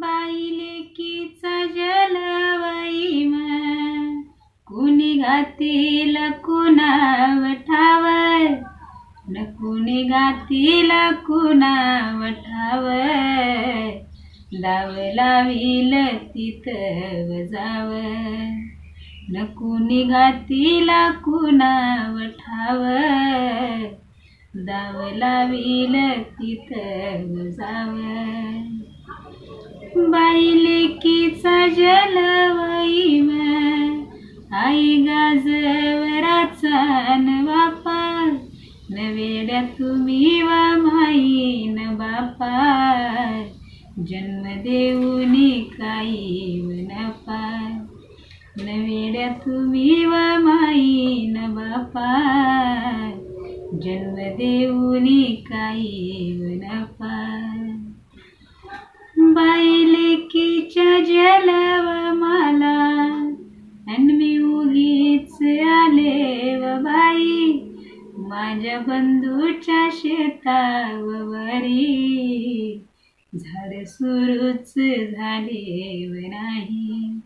बाईले कीचा जलवाई कुणी घातील कुणाव ठावर न कुणी घातील कुणाव ठावर दाव लावील तिथ जाव न कुणी घातील कुणाव ठावर दाव लावील तिथ जावं लेकीचा कीचा जलवाई आई गाजवराचा न बापा नवेड्या तुम्ही वा माई न बापा जन्म देऊनी काही नपा नवेड्या तुम्ही वा माई न बापा जन्म देऊनी काही नपा बाई कीच्या मला. आणि मी उगीच आले व बाई. माझ्या बंधूच्या शेतावरी. झाड सुरूच झाले व नाही.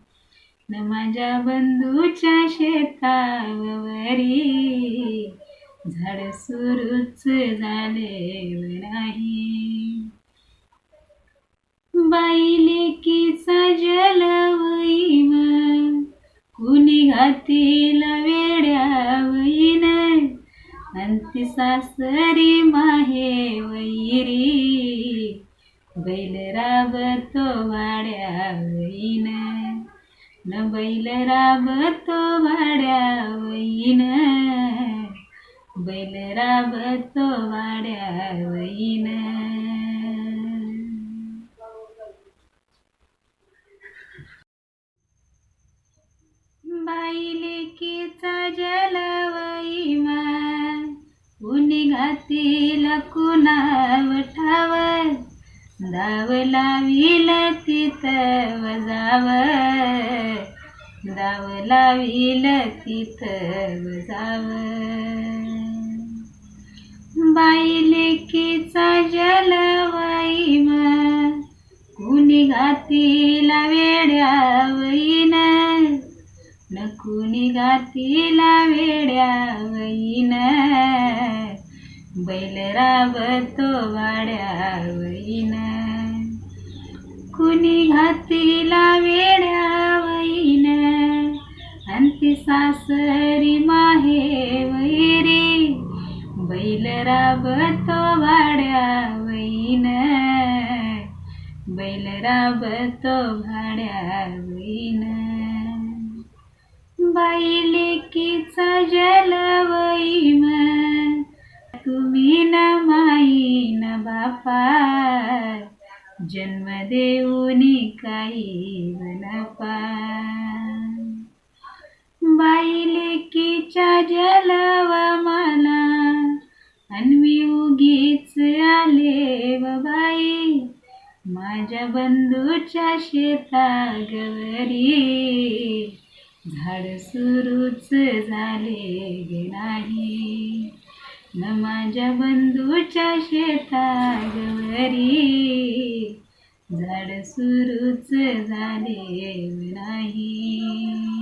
न माझ्या बंधूच्या शेतावरी. झाड सुरूच झाले व नाही. बाईले कीचा जलवईन कुणी घातील वेड्यावईन अंती सासरी माहे वैरी बैल राबतो वाड्यावईन न बैल राबतो वाड्यावईन बैल राबतो वाड्यावईन लेकीचा कीचा जलवाई कुणी घातील कुणाव ठावर दाव लावील तिथं वजाव दाव लावील तिथ वजाव बाईले कीचा जलवाई कुणी घातील वेड्या वईना कुणी घातीला वेड्यावईन बैल राबतो वाड्यावईन कुणी घातीला वेड्या वईन अंती सासरी माहे वैरी. बैल राबतो वाड्यावईन बैल राबतो भाड्यावईन बाईले कीचा जलवई तुम्ही न माई न बापा जन्म देऊनी काही बनपा बाईले लेकीच्या जलव मला अन्वी उगीच आले व बाई. माझ्या बंधूच्या शेतागवरी झाड सुरूच झाले गे नाही. न माझ्या बंधूच्या शेतागवरी. झाड सुरूच झाले नाही.